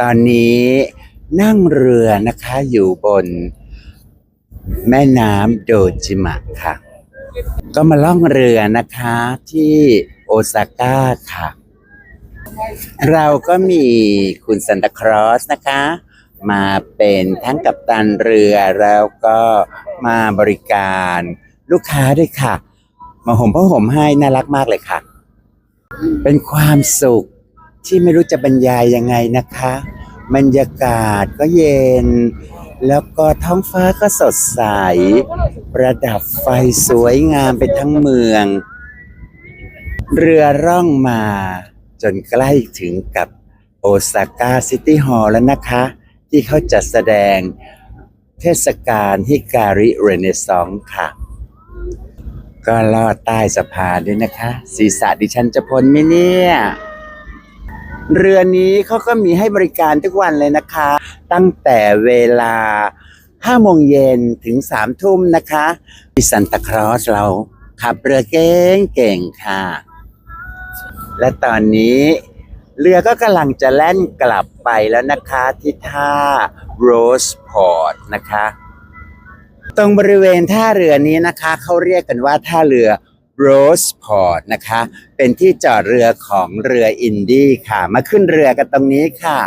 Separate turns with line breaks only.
ตอนนี้นั่งเรือนะคะอยู่บนแม่น้ำโดจิมะค่ะ ก็มาล่องเรือนะคะที่โอซาก้าค่ะ เราก็มีคุณซันตาครอสนะคะ มาเป็นทั้งกัปตันเรือแล้วก็มาบริการลูกค้าด้วยค่ะ มาห่มผ้าห่มให้น่ารักมากเลยค่ะ เป็นความสุข ที่ไม่รู้จะบรรยายยังไงนะคะ บรรยากาศก็เย็น แล้วก็ท้องฟ้าก็สดใส ประดับไฟสวยงามไปทั้งเมือง เรือร่องมาจนใกล้ถึงกับโอซาก้าซิตี้ฮอลล์แล้วนะคะ ที่เขาจัดแสดงเทศกาลฮิการิเรเนซองส์ค่ะ ก็ลอดใต้สะพานด้วยนะคะ ศีรษะดิฉันจะพ้นไหมเนี่ย เรือนี้เขาก็มีให้บริการทุกวันเลยนะคะ ตั้งแต่เวลา5โมงเย็นถึง3ทุ่มนะคะที่ซันตาครอสเราขับเรือเก่งเก่งๆค่ะ และตอนนี้เรือก็กำลังจะแล่นกลับไปแล้วนะคะที่ท่าโรสพอร์ตนะคะ ตรงบริเวณท่าเรือนี้นะคะ เขาเรียกกันว่าท่าเรือ โรสพอร์ตนะคะ เป็นที่จอดเรือของเรืออินดี้ค่ะ มาขึ้นเรือกันตรงนี้ค่ะ